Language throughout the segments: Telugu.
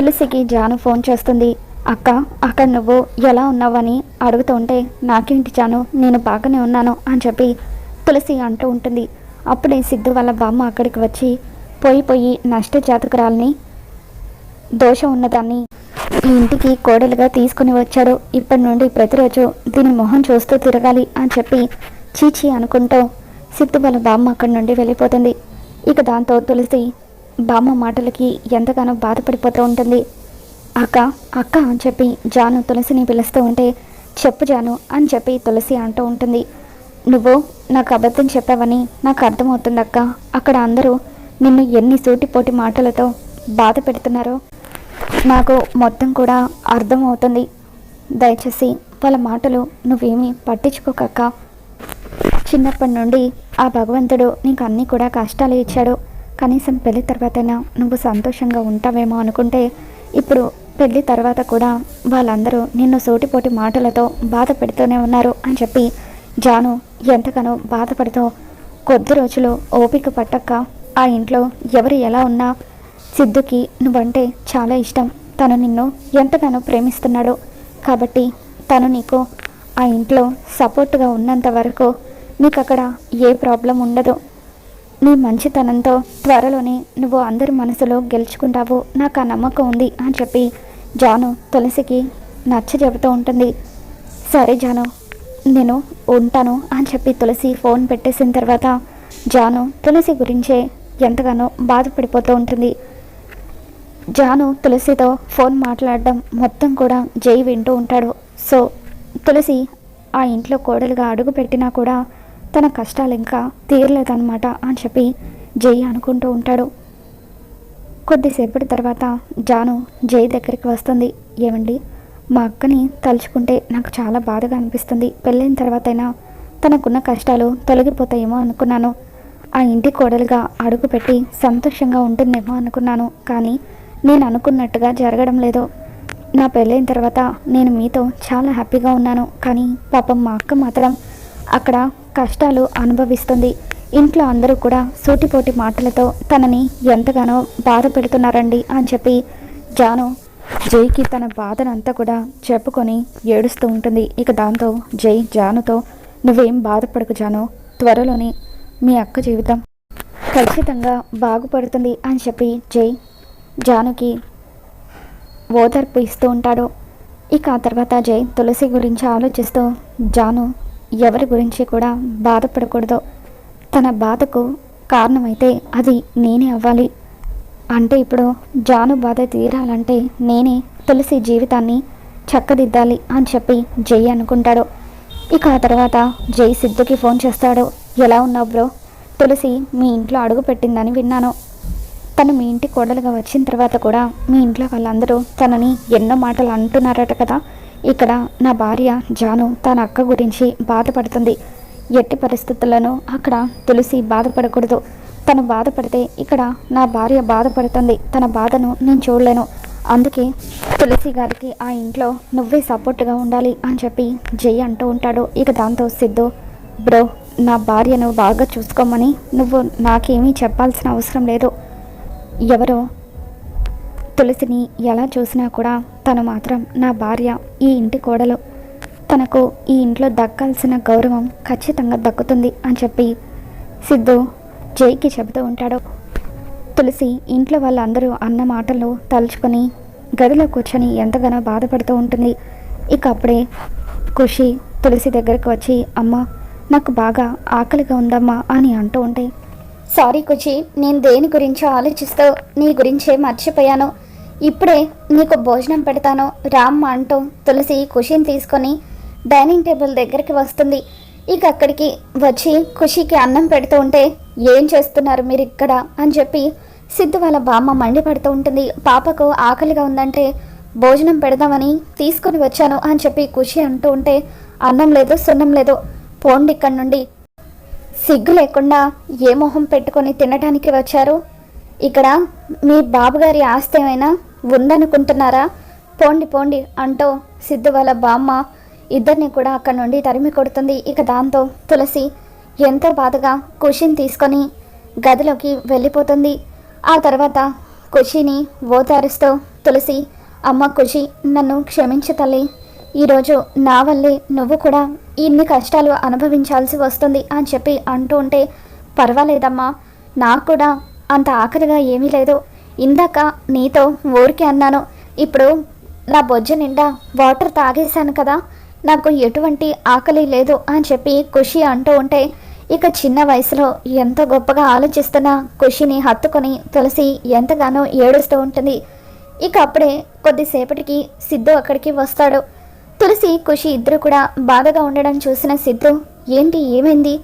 తులసికి జాను ఫోన్ చేస్తుంది. అక్క అక్కడ నువ్వు ఎలా ఉన్నావని అడుగుతూ ఉంటే నాకేంటి జాను నేను బాగానే ఉన్నాను అని చెప్పి తులసి అంటూ ఉంటుంది. అప్పుడే సిద్ధు వాళ్ళ బామ్మ అక్కడికి వచ్చి పోయి పోయి నష్ట జాతకురాలని దోషం ఉన్నదాన్ని ఈ ఇంటికి కోడలుగా తీసుకుని వచ్చాడు. ఇప్పటి నుండి ప్రతిరోజు దీని మొహం చూస్తూ తిరగాలి అని చెప్పి చీచి అనుకుంటూ సిద్ధు వాళ్ళ బామ్మ అక్కడి నుండి వెళ్ళిపోతుంది. ఇక దాంతో తులసి బామ్మ మాటలకి ఎంతగానో బాధపడిపోతూ ఉంటుంది. అక్క అక్క అని చెప్పి జాను తులసిని పిలుస్తూ ఉంటే చెప్పు జాను అని చెప్పి తులసి అంటూ ఉంటుంది. నువ్వు నాకు అబద్ధం చెప్పావని నాకు అర్థమవుతుంది అక్క. అక్కడ అందరూ నిన్ను ఎన్ని సూటిపోటి మాటలతో బాధ పెడుతున్నారో నాకు మొత్తం కూడా అర్థమవుతుంది. దయచేసి వాళ్ళ మాటలు నువ్వేమీ పట్టించుకోకక్క. చిన్నప్పటి నుండి ఆ భగవంతుడు నీకు అన్నీ కూడా కష్టాలు ఇచ్చాడు. కనీసం పెళ్ళి తర్వాతైనా నువ్వు సంతోషంగా ఉంటావేమో అనుకుంటే ఇప్పుడు పెళ్ళి తర్వాత కూడా వాళ్ళందరూ నిన్ను సోటిపోటి మాటలతో బాధ పెడుతూనే ఉన్నారు అని చెప్పి జాను ఎంతగానో బాధపడుతూ కొద్ది రోజులు ఓపిక పట్టక్క ఆ ఇంట్లో ఎవరు ఎలా ఉన్నా సిద్ధుకి నువ్వంటే చాలా ఇష్టం. తను నిన్ను ఎంతగానో ప్రేమిస్తున్నాడు. కాబట్టి తను నీకు ఆ ఇంట్లో సపోర్ట్గా ఉన్నంత వరకు నీకు అక్కడ ఏ ప్రాబ్లం ఉండదు. నీ మంచితనంతో త్వరలోనే నువ్వు అందరి మనసులో గెలుచుకుంటావు. నాకు ఆ నమ్మకం ఉంది అని చెప్పి జాను తులసికి నచ్చ చెబుతూ ఉంటుంది. సరే జాను నేను ఉంటాను అని చెప్పి తులసి ఫోన్ పెట్టేసిన తర్వాత జాను తులసి గురించే ఎంతగానో బాధపడిపోతూ ఉంటుంది. జాను తులసితో ఫోన్ మాట్లాడడం మొత్తం కూడా జై వింటూ ఉంటాడు. సో తులసి ఆ ఇంట్లో కోడలుగా అడుగు పెట్టినా కూడా తన కష్టాలు ఇంకా తీరలేదన్నమాట అని చెప్పి జై అనుకుంటూ ఉంటాడు. కొద్దిసేపటి తర్వాత జాను జై దగ్గరికి వస్తుంది. ఏమండి? మా అక్కని తలుచుకుంటే నాకు చాలా బాధగా అనిపిస్తుంది. పెళ్ళైన తర్వాతైనా తనకున్న కష్టాలు తొలగిపోతాయేమో అనుకున్నాను. ఆ ఇంటి కోడలుగా అడుగుపెట్టి సంతోషంగా ఉంటుందేమో అనుకున్నాను. కానీ నేను అనుకున్నట్టుగా జరగడం లేదు. నా పెళ్ళైన తర్వాత నేను మీతో చాలా హ్యాపీగా ఉన్నాను. కానీ పాపం మా అక్క మాత్రం అక్కడ కష్టాలు అనుభవిస్తుంది. ఇంట్లో అందరూ కూడా సూటిపోటి మాటలతో తనని ఎంతగానో బాధ పెడుతున్నారండి అని చెప్పి జాను జైకి తన బాధనంతా కూడా చెప్పుకొని ఏడుస్తూ ఉంటుంది. ఇక దాంతో జై జానుతో నువ్వేం బాధపడకు జాను త్వరలోనే మీ అక్క జీవితం ఖచ్చితంగా బాగుపడుతుంది అని చెప్పి జై జానుకి ఓదార్పు ఇస్తూ ఉంటాడు. ఇక ఆ తర్వాత జై తులసి గురించి ఆలోచిస్తూ జాను ఎవరి గురించి కూడా బాధపడకూడదు. తన బాధకు కారణమైతే అది నేనే అవ్వాలి. అంటే ఇప్పుడు జాను బాధ తీరాలంటే నేనే తులసి జీవితాన్ని చక్కదిద్దాలి అని చెప్పి జై అనుకుంటాడు. ఇక ఆ తర్వాత జై సిద్ధుకి ఫోన్ చేస్తాడు. ఎలా ఉన్నావు బ్రో? తులసి మీ ఇంట్లో అడుగు పెట్టిందని విన్నాను. తను మీ ఇంటి కోడలుగా వచ్చిన తర్వాత కూడా మీ ఇంట్లో వాళ్ళందరూ తనని ఎన్నో మాటలు అంటున్నారట కదా. ఇక్కడ నా భార్య జాను తన అక్క గురించి బాధపడుతుంది. ఎట్టి పరిస్థితులను అక్కడ తులసి బాధపడకూడదు. తను బాధపడితే ఇక్కడ నా భార్య బాధపడుతుంది. తన బాధను నేను చూడలేను. అందుకే తులసి గారికి ఆ ఇంట్లో నువ్వే సపోర్ట్గా ఉండాలి అని చెప్పి జై అంటూ ఉంటాడు. ఇక దాంతో సిద్ధు బ్రో నా భార్యను బాగా చూసుకోమని నువ్వు నాకేమీ చెప్పాల్సిన అవసరం లేదు. ఎవరో తులసిని ఎలా చూసినా కూడా తను మాత్రం నా భార్య ఈ ఇంటి కోడలు. తనకు ఈ ఇంట్లో దక్కాల్సిన గౌరవం ఖచ్చితంగా దక్కుతుంది అని చెప్పి సిద్ధు జైకి చెబుతూ ఉంటాడు. తులసి ఇంట్లో వాళ్ళందరూ అన్న మాటలు తలుచుకొని గదిలో కూర్చొని ఎంతగానో బాధపడుతూ ఉంటుంది. ఇక అప్పుడే ఖుషి తులసి దగ్గరకు వచ్చి అమ్మ నాకు బాగా ఆకలిగా ఉందమ్మా అని అంటూ ఉంటే సారీ కుచి నేను దేని గురించో ఆలోచిస్తూ నీ గురించే మర్చిపోయాను. ఇప్పుడే నీకు భోజనం పెడతాను. రామ్మ అంటూ తులసి ఖుషిని తీసుకొని డైనింగ్ టేబుల్ దగ్గరికి వస్తుంది. ఇక అక్కడికి వచ్చి ఖుషికి అన్నం పెడుతూ ఉంటే ఏం చేస్తున్నారు మీరు ఇక్కడ అని చెప్పి సిద్ధు వాళ్ళ బామ్మ మండిపడుతూ ఉంటుంది. పాపకు ఆకలిగా ఉందంటే భోజనం పెడదామని తీసుకొని వచ్చాను అని చెప్పి ఖుషి అంటూ ఉంటే అన్నం లేదు సున్నం లేదు. పోండి ఇక్కడి నుండి. సిగ్గు లేకుండా ఏ మొహం పెట్టుకొని తినడానికి వచ్చారు? ఇక్కడ మీ బాబుగారి ఆస్తి ఏమైనా? ఉందనుకుంటున్నారా? పోండి పోండి అంటూ సిద్ధు వాళ్ళ బామ్మ ఇద్దరిని కూడా అక్కడ నుండి తరిమి కొడుతుంది. ఇక దాంతో తులసి ఎంతో బాధగా కుషిని తీసుకొని గదిలోకి వెళ్ళిపోతుంది. ఆ తర్వాత కుషిని ఓదారుస్తూ తులసి అమ్మ ఖుషి నన్ను క్షమించు తల్లి. ఈరోజు నా వల్లే నువ్వు కూడా ఇన్ని కష్టాలు అనుభవించాల్సి వస్తుంది అని చెప్పి అంటూ ఉంటే పర్వాలేదమ్మా నాకు కూడా అంత ఆకలిగా ఏమీ లేదు. ఇందాక నీతో ఊరికే అన్నాను. ఇప్పుడు నా బొజ్జ నిండా వాటర్ తాగేశాను కదా. నాకు ఎటువంటి ఆకలి లేదు అని చెప్పి ఖుషి అంటూ ఉంటే ఇక చిన్న వయసులో ఎంతో గొప్పగా ఆలోచిస్తున్న ఖుషిని హత్తుకొని తులసి ఎంతగానో ఏడుస్తూ ఉంటుంది. ఇక అప్పుడే కొద్దిసేపటికి సిద్ధు అక్కడికి వస్తాడు. తులసి ఖుషి ఇద్దరు కూడా బాధగా ఉండడం చూసిన సిద్ధు ఏంటి ఏమైంది?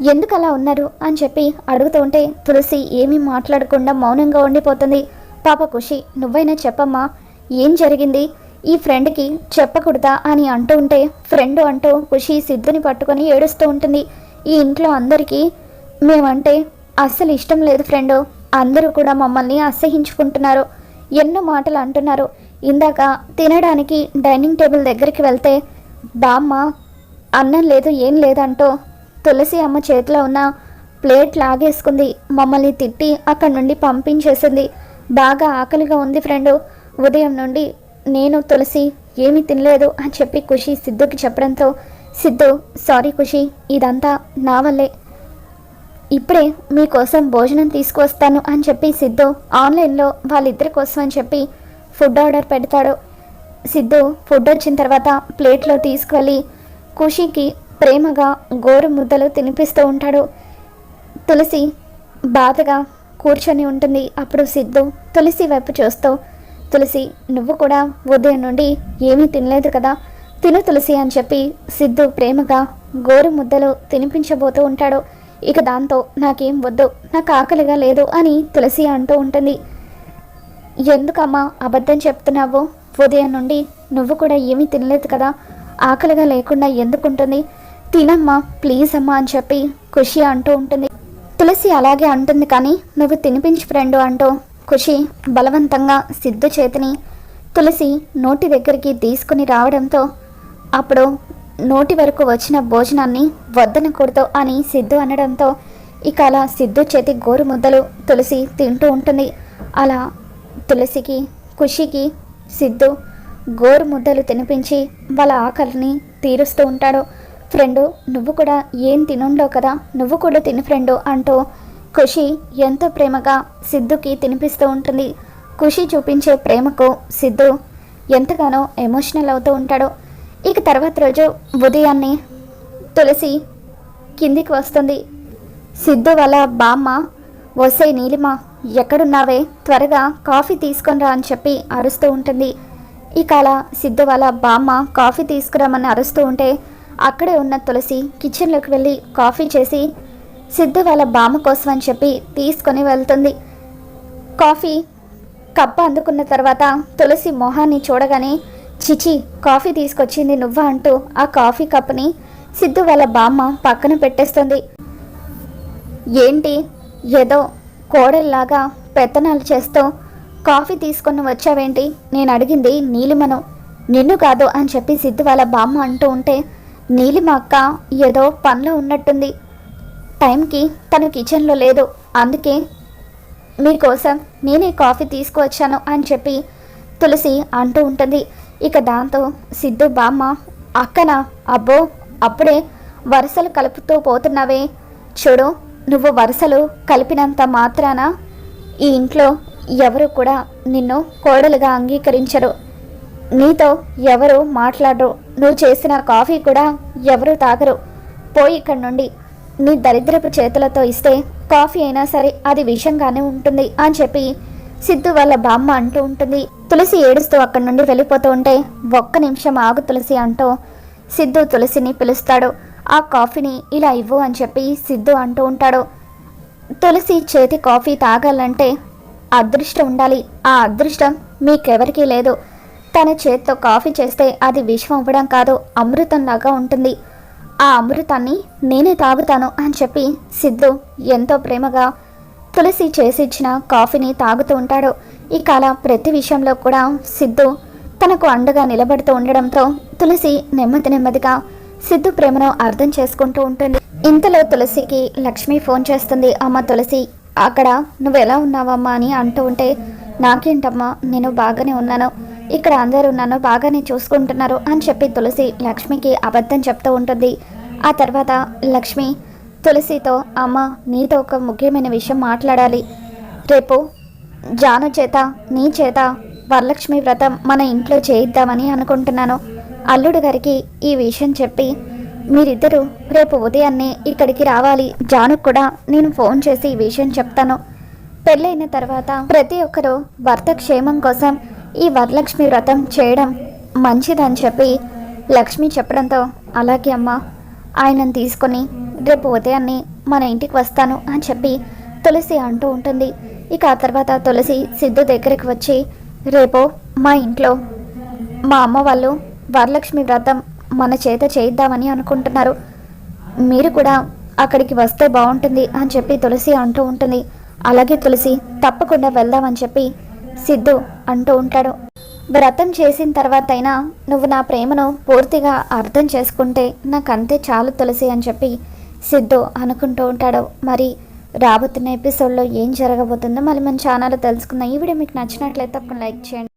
ఎందుకు అలా ఉన్నారు అని చెప్పి అడుగుతూ ఉంటే తులసి ఏమీ మాట్లాడకుండా మౌనంగా ఉండిపోతుంది. పాప ఖుషి నువ్వైనా చెప్పమ్మా ఏం జరిగింది? ఈ ఫ్రెండ్కి చెప్పకూడదా? అని అంటూ ఉంటే ఫ్రెండ్ అంటూ ఖుషి సిద్ధుని పట్టుకొని ఏడుస్తూ ఉంటుంది. ఈ ఇంట్లో అందరికీ మేమంటే అస్సలు ఇష్టం లేదు ఫ్రెండ్. అందరూ కూడా మమ్మల్ని అసహించుకుంటున్నారు. ఎన్నో మాటలు అంటున్నారు. ఇందాక తినడానికి డైనింగ్ టేబుల్ దగ్గరికి వెళ్తే బామ్మ అన్నం లేదు ఏం లేదంటూ తులసి అమ్మ చేతిలో ఉన్న ప్లేట్ లాగేసుకుంది. మమ్మల్ని తిట్టి అక్కడి నుండి పంపించేసింది. బాగా ఆకలిగా ఉంది ఫ్రెండు. ఉదయం నుండి నేను తులసి ఏమీ తినలేదు అని చెప్పి ఖుషి సిద్ధుకి చెప్పడంతో సిద్ధు సారీ ఖుషి ఇదంతా నా వల్లే. ఇప్పుడే మీకోసం భోజనం తీసుకువస్తాను అని చెప్పి సిద్ధు ఆన్లైన్లో వాళ్ళిద్దరి కోసం అని చెప్పి ఫుడ్ ఆర్డర్ పెడతాడు. సిద్ధు ఫుడ్ వచ్చిన తర్వాత ప్లేట్లో తీసుకువెళ్ళి ఖుషికి ప్రేమగా గోరు ముద్దలు తినిపిస్తూ ఉంటాడు. తులసి బాధగా కూర్చొని ఉంటుంది. అప్పుడు సిద్ధు తులసి వైపు చూస్తూ తులసి నువ్వు కూడా ఉదయం నుండి ఏమీ తినలేదు కదా? తిను తులసి అని చెప్పి సిద్ధు ప్రేమగా గోరు ముద్దలు తినిపించబోతూ ఉంటాడు. ఇక దాంతో నాకేం వద్దు నాకు ఆకలిగా లేదు అని తులసి అంటూ ఉంటుంది. ఎందుకమ్మా అబద్ధం చెప్తున్నావు? ఉదయం నుండి నువ్వు కూడా ఏమీ తినలేదు కదా? ఆకలిగా లేకుండా ఎందుకుంటుంది తినమ్మా ప్లీజ్ అమ్మా అని చెప్పి ఖుషి అంటూ ఉంటుంది. తులసి అలాగే అంటుంది కానీ నువ్వు తినిపించు ఫ్రెండు అంటూ ఖుషి బలవంతంగా సిద్ధు చేతిని తులసి నోటి దగ్గరికి తీసుకుని రావడంతో అప్పుడు నోటి వరకు వచ్చిన భోజనాన్ని వద్దనకూడదు అని సిద్ధు అనడంతో ఇక అలా సిద్ధు చేతి గోరు ముద్దలు తులసి తింటూ ఉంటుంది. అలా తులసికి ఖుషికి సిద్ధు గోరు ముద్దలు తినిపించి వాళ్ళ ఆకలిని తీరుస్తూ ఉంటాడు. ఫ్రెండు నువ్వు కూడా ఏం తినుండో కదా నువ్వు కూడా తిని ఫ్రెండు అంటూ ఖుషి ఎంతో ప్రేమగా సిద్ధుకి తినిపిస్తూ ఉంటుంది. ఖుషి చూపించే ప్రేమకు సిద్ధు ఎంతగానో ఎమోషనల్ అవుతూ ఉంటాడు. ఇక తర్వాత రోజు ఉదయాన్నే తులసి కిందికి వస్తుంది. సిద్ధు వాళ్ళ బామ్మ వసే నీలిమ ఎక్కడున్నావే? త్వరగా కాఫీ తీసుకొని రా అని చెప్పి అరుస్తూ ఉంటుంది. ఇక అలా సిద్ధు వాళ్ళ బామ్మ కాఫీ తీసుకురామని అరుస్తూ ఉంటే అక్కడే ఉన్న తులసి కిచెన్లోకి వెళ్ళి కాఫీ చేసి సిద్ధు వాళ్ళ బామ్మ కోసం అని చెప్పి తీసుకొని వెళ్తుంది. కాఫీ కప్పు అందుకున్న తర్వాత తులసి మొహాన్ని చూడగానే చిచి కాఫీ తీసుకొచ్చింది నువ్వా అంటూ ఆ కాఫీ కప్ని సిద్ధు వాళ్ళ బామ్మ పక్కన పెట్టేస్తుంది. ఏంటి? ఏదో కోడల్లాగా పెత్తనాలు చేస్తూ కాఫీ తీసుకొని వచ్చావేంటి? నేను అడిగింది నీలిమను. నిన్ను కాదు అని చెప్పి సిద్ధు వాళ్ళ బామ్మ అంటూ ఉంటే నీలిమ అక్క ఏదో పనిలో ఉన్నట్టుంది. టైంకి తను కిచెన్లో లేదు. అందుకే మీకోసం నేనే కాఫీ తీసుకువచ్చాను అని చెప్పి తులసి అంటూ ఉంటుంది. ఇక దాంతో సిద్ధు బామ్మ అక్కన అబ్బో అప్పుడే వరుసలు కలుపుతూ పోతున్నావే. చూడు నువ్వు వరుసలు కలిపినంత మాత్రాన ఈ ఇంట్లో ఎవరు కూడా నిన్ను కోడలుగా అంగీకరించరు. నీతో ఎవరు మాట్లాడరు. నువ్వు చేసిన కాఫీ కూడా ఎవరు తాగరు. పోయి ఇక్కడి నుండి నీ దరిద్రపు చేతులతో ఇస్తే కాఫీ అయినా సరే అది విషంగానే ఉంటుంది అని చెప్పి సిద్ధు వాళ్ళ బామ్మ అంటూ ఉంటుంది. తులసి ఏడుస్తూ అక్కడి నుండి వెళ్ళిపోతూ ఉంటే ఒక్క నిమిషం ఆగు తులసి అంటూ సిద్ధు తులసిని పిలుస్తాడు. ఆ కాఫీని ఇలా ఇవ్వు అని చెప్పి సిద్ధు అంటూ ఉంటాడు. తులసి చేతి కాఫీ తాగాలంటే అదృష్టం ఉండాలి. ఆ అదృష్టం మీకెవరికీ లేదు. తన చేత్తో కాఫీ చేస్తే అది విషం అవ్వడం కాదు అమృతంలాగా ఉంటుంది. ఆ అమృతాన్ని నేనే తాగుతాను అని చెప్పి సిద్ధు ఎంతో ప్రేమగా తులసి చేసిచ్చిన కాఫీని తాగుతూ ఉంటాడు. ఇక అలా ప్రతి విషయంలో కూడా సిద్ధు తనకు అండగా నిలబడుతూ ఉండడంతో తులసి నెమ్మది నెమ్మదిగా సిద్ధు ప్రేమను అర్థం చేసుకుంటూ ఉంటుంది. ఇంతలో తులసికి లక్ష్మి ఫోన్ చేస్తుంది. అమ్మ తులసి అక్కడ నువ్వు ఎలా ఉన్నావమ్మా? అని అంటూ ఉంటే నాకేంటమ్మా నేను బాగానే ఉన్నాను. ఇక్కడ అందరూ నన్ను బాగానే చూసుకుంటున్నారు అని చెప్పి తులసి లక్ష్మికి అబద్ధం చెప్తూ ఉంటుంది. ఆ తర్వాత లక్ష్మి తులసితో అమ్మ నీతో ఒక ముఖ్యమైన విషయం మాట్లాడాలి. రేపు జాను చేత నీ చేత వరలక్ష్మి వ్రతం మన ఇంట్లో చేయిద్దామని అనుకుంటున్నాను. అల్లుడు గారికి ఈ విషయం చెప్పి మీరిద్దరూ రేపు ఉదయాన్నే ఇక్కడికి రావాలి. జానుకు కూడా నేను ఫోన్ చేసి ఈ విషయం చెప్తాను. పెళ్ళైన తర్వాత ప్రతి ఒక్కరూ భర్త క్షేమం కోసం ఈ వరలక్ష్మి వ్రతం చేయడం మంచిదని చెప్పి లక్ష్మి చెప్పడంతో అలాగే అమ్మ ఆయనను తీసుకొని రేపు ఉదయాన్నే మన ఇంటికి వస్తాను అని చెప్పి తులసి అంటూ ఉంటుంది. ఇక ఆ తర్వాత తులసి సిద్ధు దగ్గరికి వచ్చి రేపు మా ఇంట్లో మా అమ్మ వాళ్ళు వరలక్ష్మి వ్రతం మన చేత చేయిద్దామని అనుకుంటున్నారు. మీరు కూడా అక్కడికి వస్తే బాగుంటుంది అని చెప్పి తులసి అంటూ ఉంటుంది. అలాగే తులసి తప్పకుండా వెళ్దామని చెప్పి సిద్ధు అంటూ ఉంటాడు. వ్రతం చేసిన తర్వాత అయినా నువ్వు నా ప్రేమను పూర్తిగా అర్థం చేసుకుంటే నాకు అంతే చాలు తులసి అని చెప్పి సిద్ధు అనుకుంటూ ఉంటాడు. మరి రాబోతున్న ఎపిసోడ్లో ఏం జరగబోతుందో మళ్ళీ మన ఛానల్ తెలుసుకుందాం. ఈ వీడియో మీకు నచ్చినట్లయితే తప్పకుండా లైక్ చేయండి.